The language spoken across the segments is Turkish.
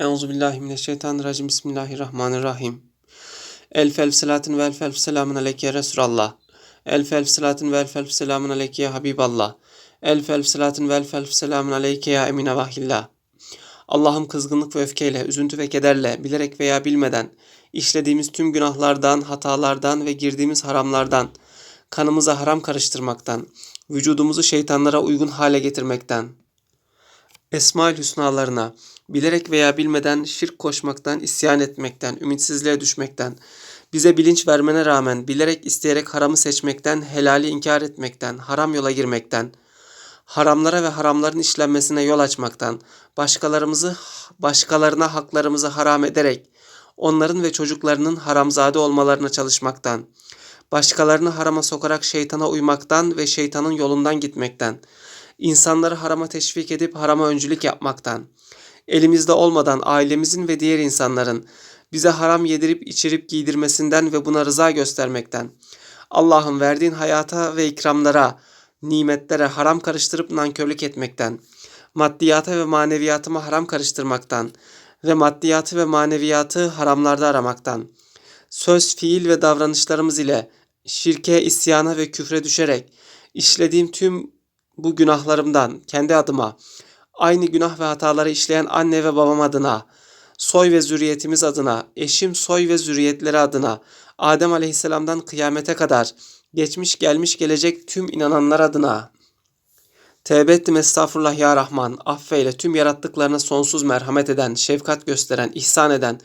Euzu billahi mineşşeytanirracim. Bismillahirrahmanirrahim. Elf elf salatın ve elf elf selamun aleyke ya Resulallah. Elf elf salatın ve elf elf selamun aleyke ya Habiballah. Elf elf salatın ve elf elf selamun aleyke ya Emine Vahillah. Allah'ım kızgınlık ve öfkeyle, üzüntü ve kederle, bilerek veya bilmeden, işlediğimiz tüm günahlardan, hatalardan ve girdiğimiz haramlardan, kanımıza haram karıştırmaktan, vücudumuzu şeytanlara uygun hale getirmekten, Esma-ül Hüsnalarına, bilerek veya bilmeden şirk koşmaktan, isyan etmekten, ümitsizliğe düşmekten, bize bilinç vermene rağmen bilerek isteyerek haramı seçmekten, helali inkar etmekten, haram yola girmekten, haramlara ve haramların işlenmesine yol açmaktan, başkalarımızı başkalarına haklarımızı haram ederek onların ve çocuklarının haramzade olmalarına çalışmaktan, başkalarını harama sokarak şeytana uymaktan ve şeytanın yolundan gitmekten, insanları harama teşvik edip harama öncülük yapmaktan, elimizde olmadan ailemizin ve diğer insanların bize haram yedirip içirip giydirmesinden ve buna rıza göstermekten, Allah'ın verdiğin hayata ve ikramlara, nimetlere haram karıştırıp nankörlük etmekten, maddiyata ve maneviyatıma haram karıştırmaktan ve maddiyatı ve maneviyatı haramlarda aramaktan, söz, fiil ve davranışlarımız ile şirke, isyana ve küfre düşerek işlediğim tüm bu günahlarımdan kendi adıma, aynı günah ve hataları işleyen anne ve babam adına, soy ve zürriyetimiz adına, eşim soy ve zürriyetleri adına, Adem Aleyhisselam'dan kıyamete kadar, geçmiş gelmiş gelecek tüm inananlar adına, Tevbe ettim estağfurullah ya Rahman, affeyle tüm yarattıklarına sonsuz merhamet eden, şefkat gösteren, ihsan eden,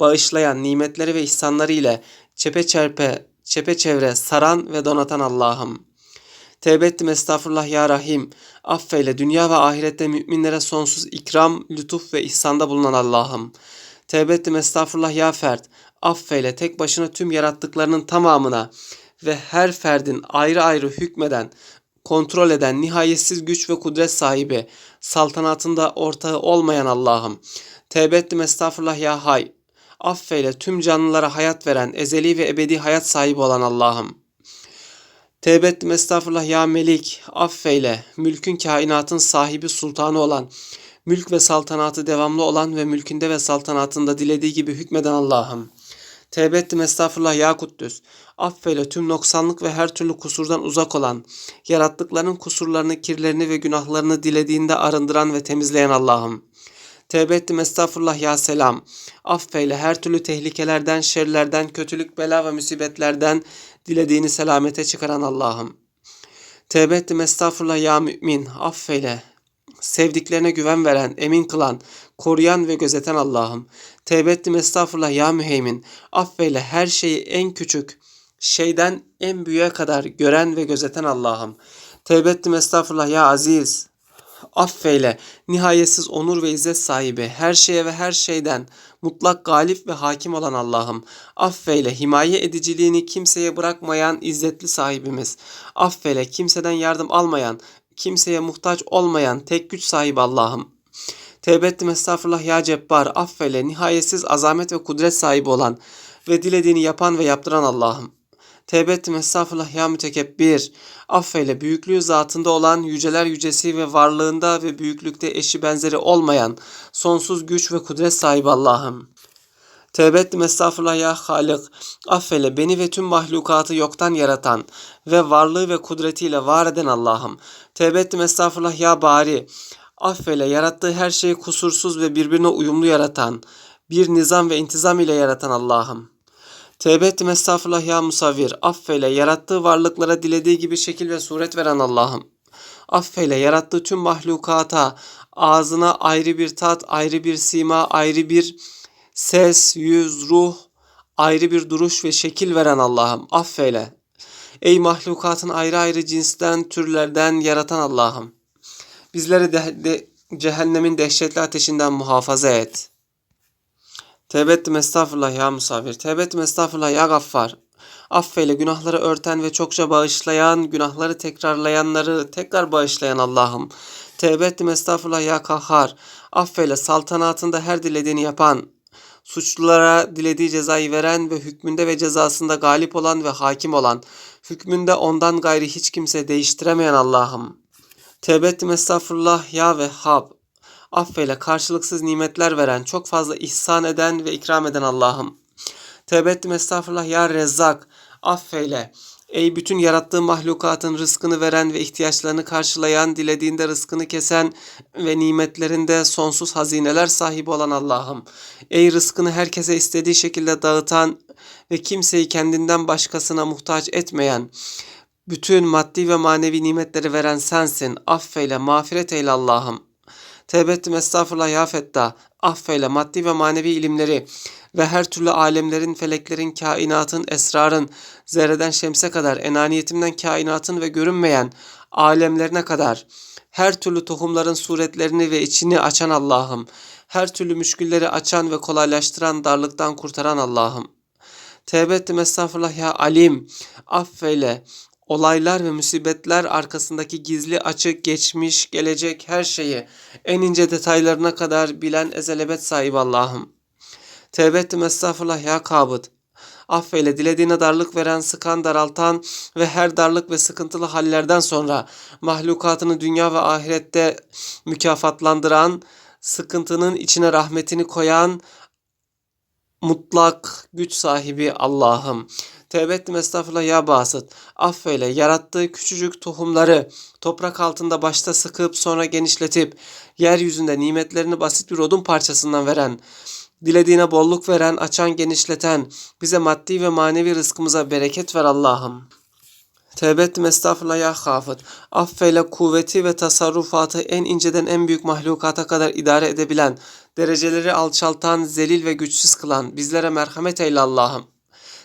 bağışlayan, nimetleri ve ihsanları ile çepeçerpe, çepeçevre saran ve donatan Allah'ım. Tevbe ettim estağfurullah ya Rahim. Affeyle dünya ve ahirette müminlere sonsuz ikram, lütuf ve ihsanda bulunan Allah'ım. Tevbe ettim estağfurullah ya Fert. Affeyle tek başına tüm yarattıklarının tamamına ve her ferdin ayrı ayrı hükmeden, kontrol eden, nihayetsiz güç ve kudret sahibi, saltanatında ortağı olmayan Allah'ım. Tevbe ettim estağfurullah ya Hay. Affeyle tüm canlılara hayat veren, ezeli ve ebedi hayat sahibi olan Allah'ım. Tevbe ettim estağfurullah ya Melik, affeyle, mülkün kainatın sahibi sultanı olan, mülk ve saltanatı devamlı olan ve mülkünde ve saltanatında dilediği gibi hükmeden Allah'ım. Tevbe ettim estağfurullah ya Kuddüs, affeyle tüm noksanlık ve her türlü kusurdan uzak olan, yarattıklarının kusurlarını, kirlerini ve günahlarını dilediğinde arındıran ve temizleyen Allah'ım. Tevbe ettim estağfurullah ya selam. Affeyle her türlü tehlikelerden, şerlerden, kötülük, bela ve musibetlerden dilediğini selamete çıkaran Allah'ım. Tevbe ettim estağfurullah ya mümin. Affeyle. Sevdiklerine güven veren, emin kılan, koruyan ve gözeten Allah'ım. Tevbe ettim estağfurullah ya müheymin. Affeyle her şeyi en küçük, şeyden en büyüğe kadar gören ve gözeten Allah'ım. Tevbe ettim estağfurullah ya aziz affeyle, nihayetsiz onur ve izzet sahibi, her şeye ve her şeyden mutlak galip ve hakim olan Allah'ım. Affeyle, himaye ediciliğini kimseye bırakmayan izzetli sahibimiz. Affeyle, kimseden yardım almayan, kimseye muhtaç olmayan tek güç sahibi Allah'ım. Tevbe ettim estağfurullah ya cebbar, affeyle, nihayetsiz azamet ve kudret sahibi olan ve dilediğini yapan ve yaptıran Allah'ım. Tevbe ettim estağfurullah ya mütekebbir. Affeyle büyüklüğü zatında olan yüceler yücesi ve varlığında ve büyüklükte eşi benzeri olmayan sonsuz güç ve kudret sahibi Allah'ım. Tevbe ettim estağfurullah ya Halik. Affeyle beni ve tüm mahlukatı yoktan yaratan ve varlığı ve kudretiyle var eden Allah'ım. Tevbe ettim estağfurullah ya Bari. Affeyle yarattığı her şeyi kusursuz ve birbirine uyumlu yaratan, bir nizam ve intizam ile yaratan Allah'ım. Tevbe ettim estağfurullah ya musavvir. Affeyle yarattığı varlıklara dilediği gibi şekil ve suret veren Allah'ım. Affeyle yarattığı tüm mahlukata ağzına ayrı bir tat, ayrı bir sima, ayrı bir ses, yüz, ruh, ayrı bir duruş ve şekil veren Allah'ım. Affeyle. Ey mahlukatın ayrı ayrı cinsten, türlerden yaratan Allah'ım. Bizleri de, de cehennemin dehşetli ateşinden muhafaza et.'' Tevbe ettim estağfurullah ya musafir. Tevbe ettim estağfurullah ya gaffar. Affeyle günahları örten ve çokça bağışlayan, günahları tekrarlayanları tekrar bağışlayan Allah'ım. Tevbe ettim estağfurullah ya kahhar. Affeyle saltanatında her dilediğini yapan, suçlulara dilediği cezayı veren ve hükmünde ve cezasında galip olan ve hakim olan, hükmünde ondan gayri hiç kimse değiştiremeyen Allah'ım. Tevbe ettim estağfurullah ya Vehhab. Affeyle karşılıksız nimetler veren, çok fazla ihsan eden ve ikram eden Allah'ım. Tevbe ettim estağfurullah ya Rezzak. Affeyle. Ey bütün yarattığı mahlukatın rızkını veren ve ihtiyaçlarını karşılayan, dilediğinde rızkını kesen ve nimetlerinde sonsuz hazineler sahibi olan Allah'ım. Ey rızkını herkese istediği şekilde dağıtan ve kimseyi kendinden başkasına muhtaç etmeyen, bütün maddi ve manevi nimetleri veren sensin. Affeyle, mağfiret eyle Allah'ım. Tevbe ettim estağfurullah ya Fettah. Affeyle maddi ve manevi ilimleri ve her türlü alemlerin, feleklerin, kainatın, esrarın, zerreden şemse kadar, enaniyetimden kainatın ve görünmeyen alemlerine kadar, her türlü tohumların suretlerini ve içini açan Allah'ım, her türlü müşkülleri açan ve kolaylaştıran, darlıktan kurtaran Allah'ım. Tevbe ettim estağfurullah ya alim, affeyle, olaylar ve musibetler arkasındaki gizli açık, geçmiş, gelecek her şeyi en ince detaylarına kadar bilen ezelebet sahibi Allah'ım. Tevbe ettim estağfurullah ya kabıt. Affeyle dilediğine darlık veren, sıkan, daraltan ve her darlık ve sıkıntılı hallerden sonra mahlukatını dünya ve ahirette mükafatlandıran, sıkıntının içine rahmetini koyan, mutlak güç sahibi Allah'ım. Tevbe ettim estağfurullah ya basıt. Affeyle yarattığı küçücük tohumları toprak altında başta sıkıp sonra genişletip yeryüzünde nimetlerini basit bir odun parçasından veren, dilediğine bolluk veren, açan, genişleten, bize maddi ve manevi rızkımıza bereket ver Allah'ım. Tevbe ettim estağfurullah ya hafız. Affeyle kuvveti ve tasarrufatı en inceden en büyük mahlukata kadar idare edebilen, dereceleri alçaltan, zelil ve güçsüz kılan, bizlere merhamet eyle Allah'ım.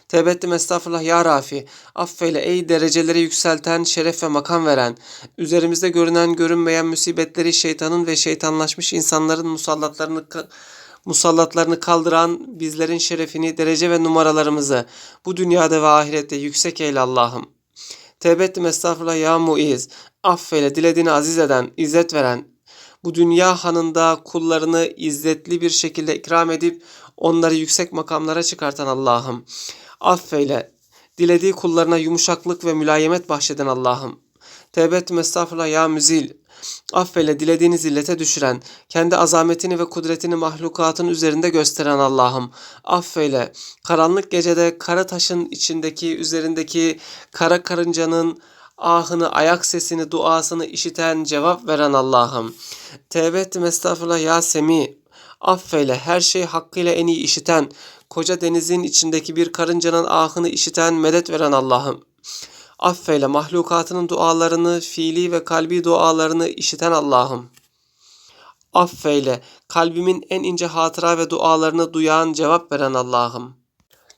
Tevbe ettim estağfurullah ya Rafi. Affeyle ey dereceleri yükselten, şeref ve makam veren, üzerimizde görünen görünmeyen musibetleri şeytanın ve şeytanlaşmış insanların musallatlarını musallatlarını kaldıran bizlerin şerefini, derece ve numaralarımızı bu dünyada ve ahirette yüksek eyle Allah'ım. Tevbe ettim estağfurullah ya muiz. Affeyle dilediğini aziz eden, izzet veren, bu dünya hanında kullarını izzetli bir şekilde ikram edip onları yüksek makamlara çıkartan Allah'ım. Affeyle, dilediği kullarına yumuşaklık ve mülayemet bahşeden Allah'ım. Tevbe estağfurullah ya müzil. Affeyle dilediğini zillete düşüren, kendi azametini ve kudretini mahlukatın üzerinde gösteren Allah'ım. Affeyle, karanlık gecede kara taşın içindeki, üzerindeki kara karıncanın ahını, ayak sesini, duasını işiten, cevap veren Allah'ım. Tevbe ettim estağfurullah ya Semi. Affeyle, her şeyi hakkıyla en iyi işiten, koca denizin içindeki bir karıncanın ahını işiten, medet veren Allah'ım. Affeyle mahlukatının dualarını, fiili ve kalbi dualarını işiten Allah'ım. Affeyle kalbimin en ince hatıra ve dualarını duyan, cevap veren Allah'ım.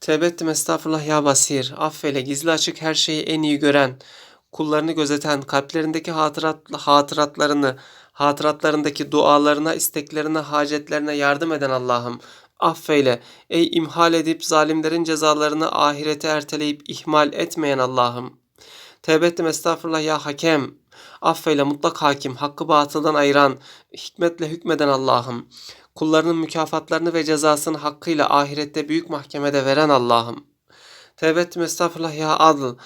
Tevbe ettim estağfurullah ya basir. Affeyle gizli açık her şeyi en iyi gören, kullarını gözeten, kalplerindeki hatırat, hatıratlarını, hatıratlarındaki dualarına, isteklerine, hacetlerine yardım eden Allah'ım. Affeyle ey imhal edip zalimlerin cezalarını ahirete erteleyip ihmal etmeyen Allah'ım. Tevbe ettim estağfurullah ya hakem. Affeyle mutlak hakim, hakkı batıldan ayıran, hikmetle hükmeden Allah'ım. Kullarının mükafatlarını ve cezasını hakkıyla ahirette büyük mahkemede veren Allah'ım. Tevbe ettim estağfurullah ya adıl.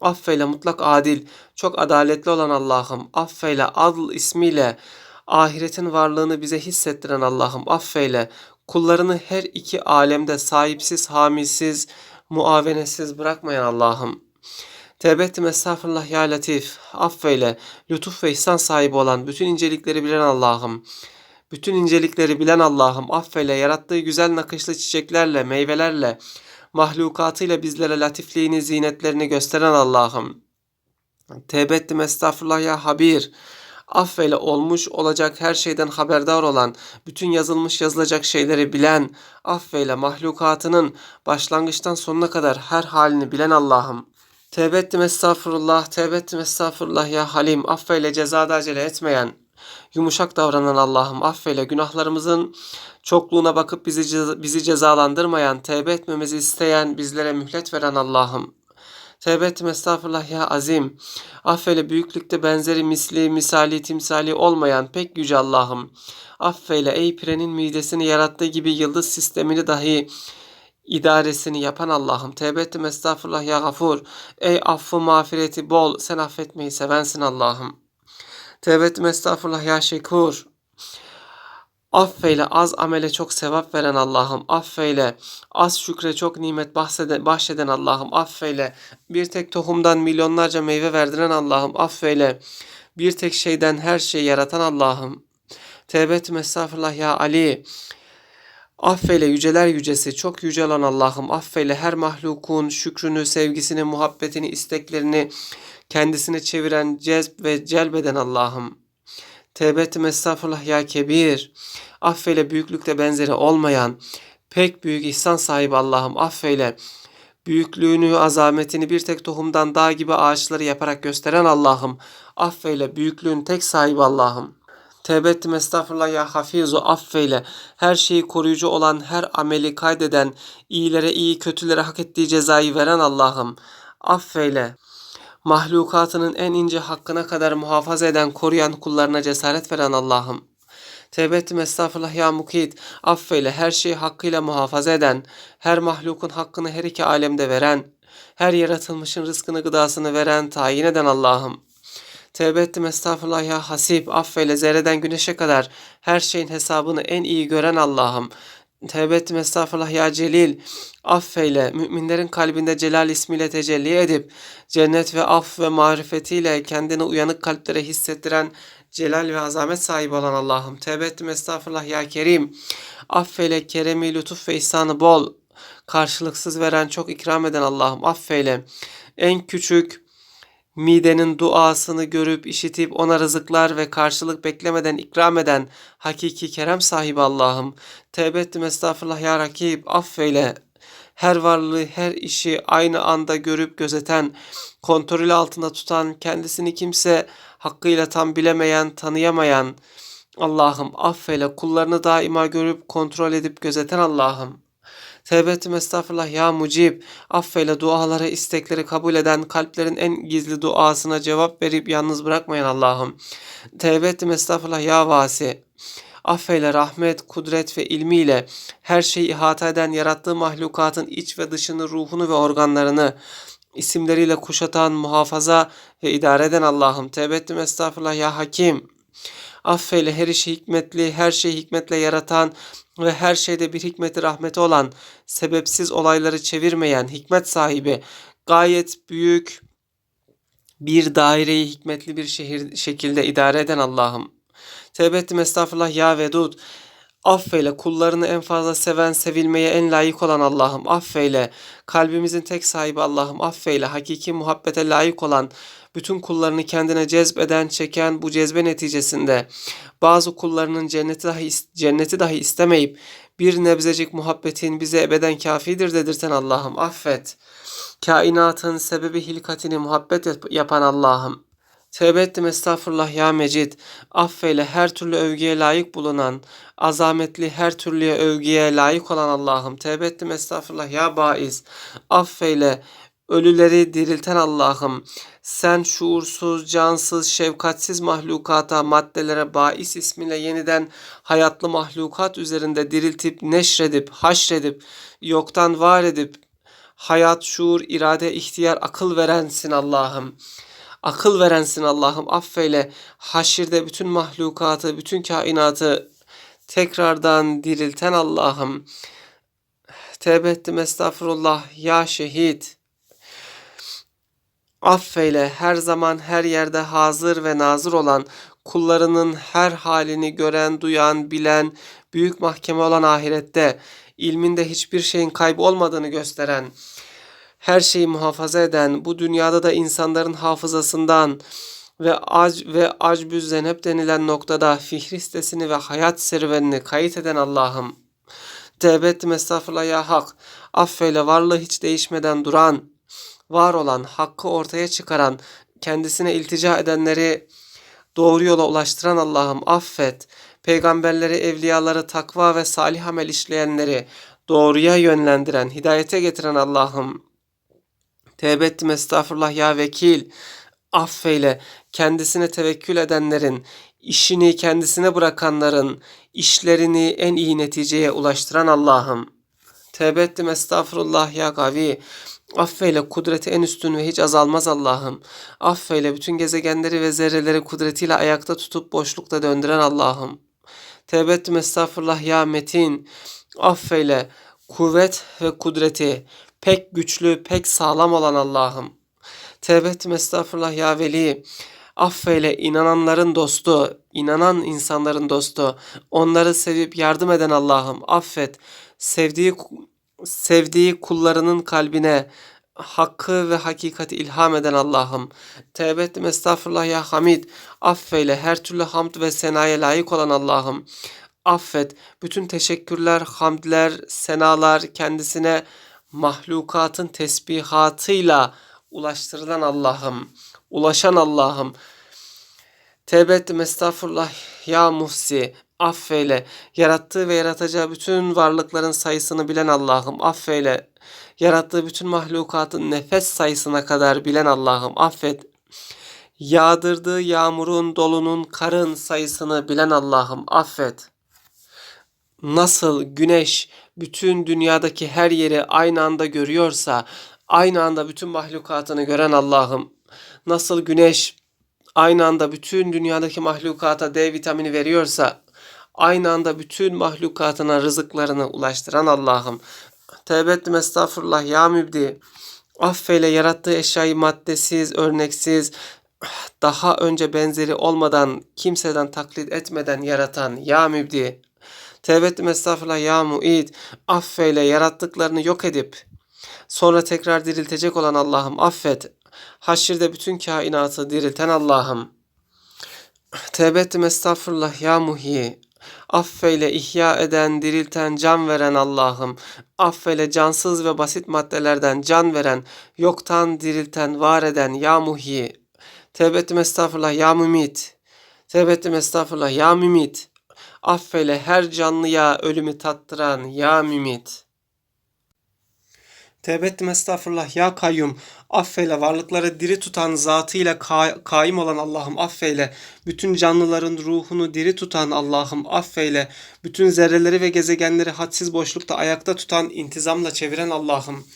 Affeyle mutlak adil, çok adaletli olan Allah'ım. Affeyle adıl ismiyle ahiretin varlığını bize hissettiren Allah'ım. Affeyle kullarını her iki alemde sahipsiz, hamisiz, muavenesiz bırakmayan Allah'ım. Tevbe ettim estağfurullah ya latif. Affeyle, lütuf ve ihsan sahibi olan, bütün incelikleri bilen Allah'ım. Bütün incelikleri bilen Allah'ım affeyle yarattığı güzel nakışlı çiçeklerle, meyvelerle, mahlukatıyla bizlere latifliğini, zinetlerini gösteren Allah'ım. Tevbe ettim estağfurullah ya Habir. Affeyle olmuş olacak her şeyden haberdar olan, bütün yazılmış yazılacak şeyleri bilen, affeyle mahlukatının başlangıçtan sonuna kadar her halini bilen Allah'ım. Tevbe ettim estağfurullah, tevbe ettim estağfurullah ya Halim, affeyle cezada acele etmeyen, yumuşak davranan Allah'ım affeyle günahlarımızın çokluğuna bakıp bizi, bizi cezalandırmayan, tevbe etmemizi isteyen, bizlere mühlet veren Allah'ım. Tevbe ettim estağfurullah ya azim. Affeyle büyüklükte benzeri misli, misali, timsali olmayan pek yüce Allah'ım. Affeyle ey pirenin midesini yarattığı gibi yıldız sistemini dahi idaresini yapan Allah'ım. Tevbe ettim estağfurullah ya gafur. Ey affı mağfireti bol sen affetmeyi sevensin Allah'ım. Tevbe ettim estağfurullah ya şekur. Affeyle az amele çok sevap veren Allah'ım. Affeyle az şükre çok nimet bahseden, bahşeden Allah'ım. Affeyle bir tek tohumdan milyonlarca meyve verdiren Allah'ım. Affeyle bir tek şeyden her şeyi yaratan Allah'ım. Tevbe ettim estağfurullah ya Ali. Affeyle yüceler yücesi, çok yüce olan Allah'ım. Affeyle her mahlukun şükrünü, sevgisini, muhabbetini, isteklerini kendisine çeviren, cezb ve celbeden Allah'ım. Tevbe ettim estağfurullah ya kebir. Affeyle büyüklükte benzeri olmayan, pek büyük ihsan sahibi Allah'ım. Affeyle büyüklüğünü, azametini bir tek tohumdan dağ gibi ağaçları yaparak gösteren Allah'ım. Affeyle büyüklüğün tek sahibi Allah'ım. Tevbe ettim estağfurullah ya hafizu affeyle. Her şeyi koruyucu olan, her ameli kaydeden, iyilere iyi, kötülere hak ettiği cezayı veren Allah'ım. Affeyle. Mahlukatının en ince hakkına kadar muhafaza eden, koruyan kullarına cesaret veren Allah'ım. Tevbe ettim estağfurullah ya mukit. Affeyle her şeyi hakkıyla muhafaza eden, her mahlukun hakkını her iki alemde veren, her yaratılmışın rızkını gıdasını veren, tayin eden Allah'ım. Tevbe ettim estağfurullah ya hasip. Affeyle zerreden güneşe kadar her şeyin hesabını en iyi gören Allah'ım. Tevbe ettim estağfurullah ya celil. Affeyle müminlerin kalbinde celal ismiyle tecelli edip cennet ve af ve marifetiyle kendini uyanık kalplere hissettiren celal ve azamet sahibi olan Allah'ım. Tevbe ettim estağfurullah ya kerim. Affeyle keremi, lütuf ve ihsanı bol. Karşılıksız veren, çok ikram eden Allah'ım. Affeyle en küçük, midenin duasını görüp işitip ona rızıklar ve karşılık beklemeden ikram eden hakiki kerem sahibi Allah'ım. Tevbe ettim estağfurullah ya Rakib affeyle. Her varlığı, her işi aynı anda görüp gözeten, kontrolü altında tutan, kendisini kimse hakkıyla tam bilemeyen, tanıyamayan Allah'ım affeyle kullarını daima görüp kontrol edip gözeten Allah'ım. Tevbe ettim estağfurullah ya mucib. Affeyle duaları, istekleri kabul eden, kalplerin en gizli duasına cevap verip yalnız bırakmayan Allah'ım. Tevbe ettim estağfurullah ya vasi. Affeyle rahmet, kudret ve ilmiyle her şeyi ihata eden yarattığı mahlukatın iç ve dışını, ruhunu ve organlarını isimleriyle kuşatan, muhafaza ve idare eden Allah'ım. Tevbe ettim estağfurullah ya hakim. Affeyle her işi hikmetli, her şeyi hikmetle yaratan ve her şeyde bir hikmeti rahmeti olan, sebepsiz olayları çevirmeyen, hikmet sahibi, gayet büyük bir daireyi hikmetli bir şehir şekilde idare eden Allah'ım. Tevbe ettim estağfurullah ya vedud. Affeyle kullarını en fazla seven, sevilmeye en layık olan Allah'ım. Affeyle kalbimizin tek sahibi Allah'ım. Affeyle hakiki muhabbete layık olan, bütün kullarını kendine cezbeden, çeken bu cezbe neticesinde bazı kullarının cenneti dahi cenneti dahi istemeyip bir nebzecik muhabbetin bize ebeden kafidir dedirten Allah'ım affet. Kainatın sebebi hilkatini muhabbet yapan Allah'ım. Tevbe ettim estağfurullah ya Mecid. Affeyle her türlü övgüye layık bulunan, azametli her türlü övgüye layık olan Allah'ım. Tevbe ettim estağfurullah ya Baiz. Affeyle ölüleri dirilten Allah'ım. Sen şuursuz, cansız, şefkatsiz mahlukata, maddelere bais ismiyle yeniden hayatlı mahlukat üzerinde diriltip, neşredip, haşredip, yoktan var edip, hayat, şuur, irade, ihtiyar, akıl verensin Allah'ım. Akıl verensin Allah'ım affeyle. Haşirde bütün mahlukatı, bütün kainatı tekrardan dirilten Allah'ım. Tevbe ettim estağfurullah ya şehit. Affeyle her zaman her yerde hazır ve nazır olan kullarının her halini gören, duyan, bilen, büyük mahkeme olan ahirette ilminde hiçbir şeyin kaybı olmadığını gösteren, her şeyi muhafaza eden, bu dünyada da insanların hafızasından ve ac ve acbü zenep denilen noktada fihristesini ve hayat serüvenini kayıt eden Allah'ım. Tevbe ettim estağfurullah ya hak. Affeyle varlığı hiç değişmeden duran, var olan, hakkı ortaya çıkaran, kendisine iltica edenleri doğru yola ulaştıran Allah'ım affet. Peygamberleri, evliyaları, takva ve salih amel işleyenleri doğruya yönlendiren, hidayete getiren Allah'ım Tevbe ettim estağfurullah ya vekil. Affeyle kendisine tevekkül edenlerin, işini kendisine bırakanların, işlerini en iyi neticeye ulaştıran Allah'ım. Tevbe ettim estağfurullah ya gavi. Affeyle kudreti en üstün ve hiç azalmaz Allah'ım. Affeyle bütün gezegenleri ve zerreleri kudretiyle ayakta tutup boşlukta döndüren Allah'ım. Tevbe ettim estağfurullah ya Metin. Affeyle kuvvet ve kudreti pek güçlü, pek sağlam olan Allah'ım. Tevbe ettim estağfurullah ya Veli. Affeyle inananların dostu, inanan insanların dostu, onları sevip yardım eden Allah'ım affet. Sevdiği sevdiği kullarının kalbine hakkı ve hakikati ilham eden Allah'ım. Tevbe ettim estağfurullah ya Hamid. Affeyle her türlü hamd ve senaya layık olan Allah'ım. Affet. Bütün teşekkürler, hamdler, senalar kendisine mahlukatın tesbihatıyla ulaştırılan Allah'ım. Ulaşan Allah'ım. Tevbe ettim estağfurullah ya Muhsi. Affeyle. Yarattığı ve yaratacağı bütün varlıkların sayısını bilen Allah'ım. Affeyle. Yarattığı bütün mahlukatın nefes sayısına kadar bilen Allah'ım. Affet. Yağdırdığı yağmurun, dolunun, karın sayısını bilen Allah'ım. Affet. Nasıl güneş bütün dünyadaki her yeri aynı anda görüyorsa, aynı anda bütün mahlukatını gören Allah'ım. Nasıl güneş aynı anda bütün dünyadaki mahlukata D vitamini veriyorsa, aynı anda bütün mahlukatına rızıklarını ulaştıran Allah'ım. Tevbe ettim estağfurullah ya mübdi. Affeyle yarattığı eşyayı maddesiz, örneksiz, daha önce benzeri olmadan, kimseden taklit etmeden yaratan ya mübdi. Tevbe ettim estağfurullah ya muid. Affeyle yarattıklarını yok edip, sonra tekrar diriltecek olan Allah'ım affet. Haşirde bütün kainatı dirilten Allah'ım. Tevbe ettim estağfurullah ya muhi. Affeyle ihya eden, dirilten, can veren Allah'ım. Affeyle cansız ve basit maddelerden can veren, yoktan dirilten, var eden ya muhi. Tevbe ettim estağfurullah ya mümit. Tevbe ettim estağfurullah ya mümit. Affeyle her canlıya ölümü tattıran ya mümit. Tevbe ettim estağfurullah ya kayyum. Affeyle varlıkları diri tutan zatıyla ka- kaim olan Allah'ım affeyle. Bütün canlıların ruhunu diri tutan Allah'ım affeyle. Bütün zerreleri ve gezegenleri hadsiz boşlukta ayakta tutan intizamla çeviren Allah'ım.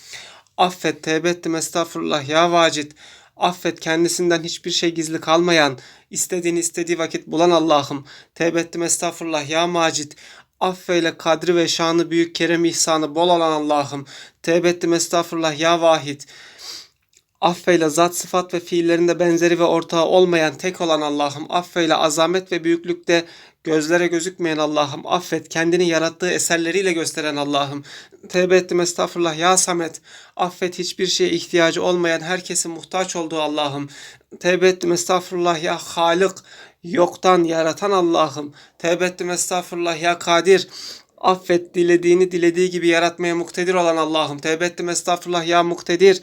Affet tevbe ettim estağfurullah ya vacid. Affet kendisinden hiçbir şey gizli kalmayan, istediğini istediği vakit bulan Allah'ım. Tevbe ettim estağfurullah ya macid. Affeyle kadri ve şanı büyük kerem ihsanı bol olan Allah'ım. Tevbe ettim estağfurullah ya vahid. Affeyle zat sıfat ve fiillerinde benzeri ve ortağı olmayan tek olan Allah'ım. Affeyle azamet ve büyüklükte gözlere gözükmeyen Allah'ım. Affet kendini yarattığı eserleriyle gösteren Allah'ım. Tevbe ettim estağfurullah ya Samet. Affet hiçbir şeye ihtiyacı olmayan herkesin muhtaç olduğu Allah'ım. Tevbe ettim estağfurullah ya Halık. Yoktan yaratan Allah'ım. Tevbe ettim estağfurullah ya Kadir. Affet dilediğini dilediği gibi yaratmaya muktedir olan Allah'ım. Tevbe ettim estağfurullah ya Muktedir.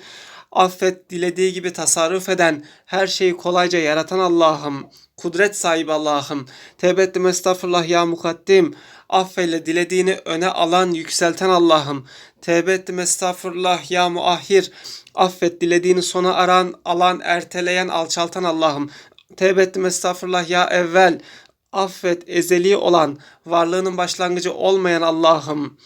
Affet dilediği gibi tasarruf eden, her şeyi kolayca yaratan Allah'ım. Kudret sahibi Allah'ım. Tevbe ettim estağfurullah ya mukaddim. Affeyle dilediğini öne alan, yükselten Allah'ım. Tevbe ettim estağfurullah ya muahhir. Affet dilediğini sona aran, alan, erteleyen, alçaltan Allah'ım. Tevbe ettim estağfurullah ya evvel. Affet ezeli olan, varlığının başlangıcı olmayan Allah'ım.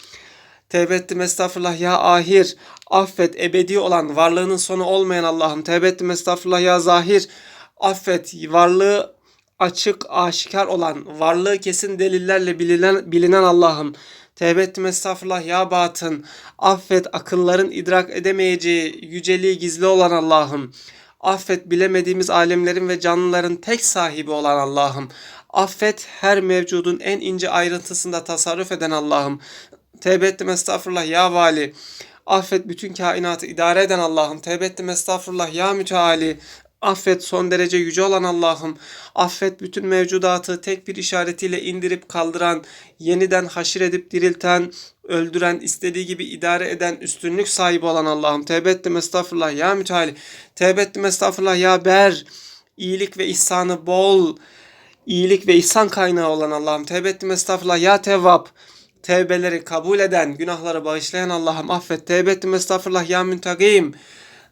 Tevbe ettim estağfurullah ya ahir. Affet ebedi olan, varlığının sonu olmayan Allah'ım. Tevbe ettim estağfurullah ya zahir. Affet varlığı açık, aşikar olan, varlığı kesin delillerle bilinen, bilinen Allah'ım. Tevbe ettim estağfurullah ya batın. Affet akılların idrak edemeyeceği, yüceliği gizli olan Allah'ım. Affet bilemediğimiz alemlerin ve canlıların tek sahibi olan Allah'ım. Affet her mevcudun en ince ayrıntısında tasarruf eden Allah'ım. Tevbe ettim estağfurullah ya vali. Affet bütün kainatı idare eden Allah'ım. Tevbe ettim estağfurullah ya müteali. Affet son derece yüce olan Allah'ım. Affet bütün mevcudatı tek bir işaretiyle indirip kaldıran, yeniden haşir edip dirilten, öldüren, istediği gibi idare eden, üstünlük sahibi olan Allah'ım. Tevbe ettim estağfurullah ya müteali. Tevbe ettim estağfurullah ya ber. İyilik ve ihsanı bol, iyilik ve ihsan kaynağı olan Allah'ım. Tevbe ettim estağfurullah ya tevvab. Tevbeleri kabul eden, günahları bağışlayan Allah'ım affet. Tevbe ettim estağfurullah ya müntakim.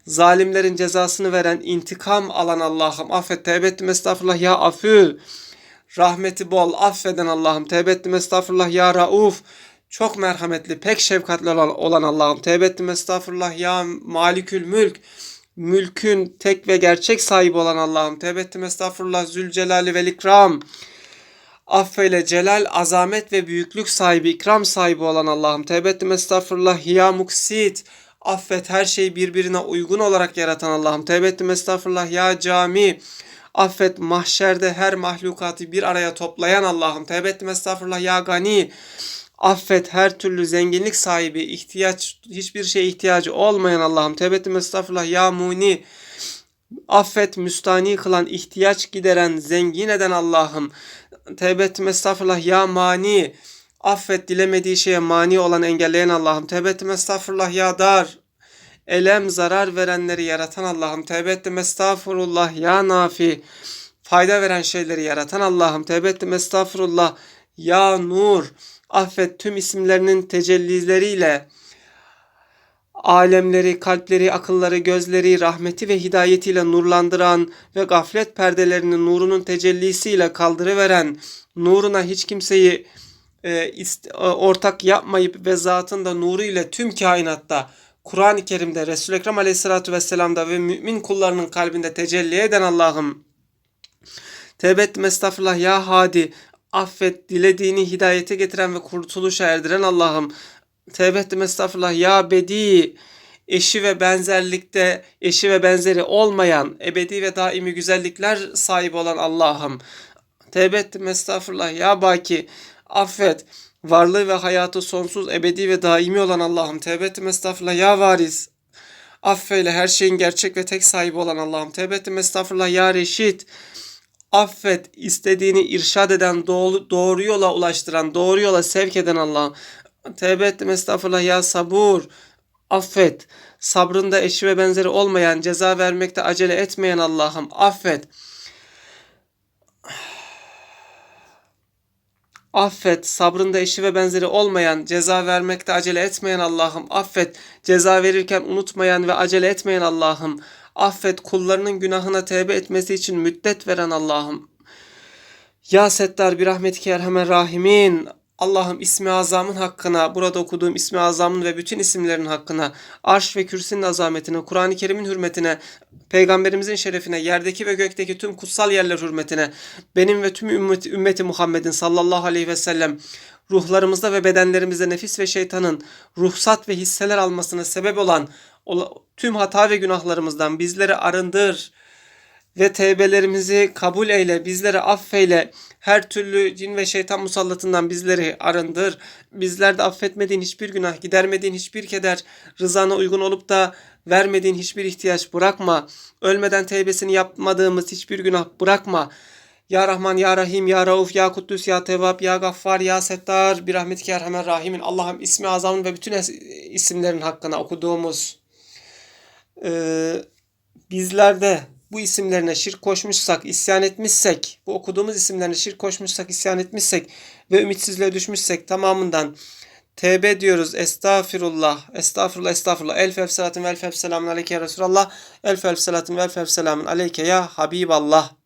Zalimlerin cezasını veren, intikam alan Allah'ım affet. Tevbe ettim estağfurullah ya afü. Rahmeti bol, affeden Allah'ım. Tevbe ettim estağfurullah ya rauf. Çok merhametli, pek şefkatli olan Allah'ım. Tevbe ettim estağfurullah ya malikül mülk. Mülkün tek ve gerçek sahibi olan Allah'ım. Tevbe ettim estağfurullah zülcelali vel ikram. Affeyle celal, azamet ve büyüklük sahibi, ikram sahibi olan Allah'ım. Tevbe ettim estağfurullah ya muksit. Affet her şeyi birbirine uygun olarak yaratan Allah'ım. Tevbe ettim estağfurullah ya cami. Affet mahşerde her mahlukatı bir araya toplayan Allah'ım. Tevbe ettim estağfurullah ya gani. Affet her türlü zenginlik sahibi, ihtiyaç hiçbir şeye ihtiyacı olmayan Allah'ım. Tevbe ettim estağfurullah ya muni. Affet müstani kılan, ihtiyaç gideren, zengin eden Allah'ım. Tevbe ettim estağfurullah ya mani. Affet dilemediği şeye mani olan engelleyen Allah'ım. Tevbe ettim estağfurullah ya dar. Elem zarar verenleri yaratan Allah'ım. Tevbe ettim estağfurullah ya nafi. Fayda veren şeyleri yaratan Allah'ım. Tevbe ettim estağfurullah ya nur. Affet tüm isimlerinin tecellileriyle alemleri, kalpleri, akılları, gözleri, rahmeti ve hidayetiyle nurlandıran ve gaflet perdelerini nurunun tecellisiyle kaldırıveren, nuruna hiç kimseyi e, e, ortak yapmayıp ve zatın nuru ile tüm kainatta Kur'an-ı Kerim'de Resul-i Ekrem Aleyhisselatü Vesselam'da ve mümin kullarının kalbinde tecelli eden Allah'ım Tevbe ettim estağfurullah ya hadi affet dilediğini hidayete getiren ve kurtuluşa erdiren Allah'ım Tevbe ettim estağfurullah ya bedi eşi ve benzerlikte eşi ve benzeri olmayan ebedi ve daimi güzellikler sahibi olan Allah'ım Tevbe ettim estağfurullah ya baki affet. Varlığı ve hayatı sonsuz ebedi ve daimi olan Allah'ım. Tevbe ettim estağfurullah. Ya varis. Affeyle her şeyin gerçek ve tek sahibi olan Allah'ım. Tevbe ettim estağfurullah. Ya reşit. Affet. İstediğini irşad eden doğru, doğru yola ulaştıran doğru yola sevk eden Allah'ım. Tevbe ettim estağfurullah. Ya sabur. Affet. Sabrında eşi ve benzeri olmayan ceza vermekte acele etmeyen Allah'ım. Affet Affet, sabrında eşi ve benzeri olmayan, ceza vermekte acele etmeyen Allah'ım. Affet, ceza verirken unutmayan ve acele etmeyen Allah'ım. Affet, kullarının günahına tevbe etmesi için müddet veren Allah'ım. Ya Settar bir rahmetike erhamer rahimin. Allah'ım ismi azamın hakkına, burada okuduğum ismi azamın ve bütün isimlerin hakkına, arş ve kürsünün azametine, Kur'an-ı Kerim'in hürmetine, Peygamberimizin şerefine, yerdeki ve gökteki tüm kutsal yerler hürmetine, benim ve tüm ümmeti, ümmeti Muhammed'in sallallahu aleyhi ve sellem, ruhlarımızda ve bedenlerimizde nefis ve şeytanın ruhsat ve hisseler almasına sebep olan ola- tüm hata ve günahlarımızdan bizleri arındır ve tevbelerimizi kabul eyle, bizleri affeyle, her türlü cin ve şeytan musallatından bizleri arındır. Bizlerde affetmediğin hiçbir günah, gidermediğin hiçbir keder, rızana uygun olup da vermediğin hiçbir ihtiyaç bırakma. Ölmeden tevbesini yapmadığımız hiçbir günah bırakma. Ya Rahman, Ya Rahim, Ya Rauf, Ya Kuddüs, Ya Tevvab, Ya Gaffar, Ya Settar, bir rahmetike Erhamer Rahimin. Allah'ım ismi azamın ve bütün isimlerin hakkına okuduğumuz ee, bizlerde bu isimlerine şirk koşmuşsak, isyan etmişsek, bu okuduğumuz isimlerine şirk koşmuşsak, isyan etmişsek ve ümitsizliğe düşmüşsek tamamından tevbe diyoruz. Estağfirullah, estağfirullah, estağfirullah. Elf elf salatın ve elf elf selamun aleyke ya Resulallah. Elf elf salatın ve elf elf selamun aleyke ya Habiballah.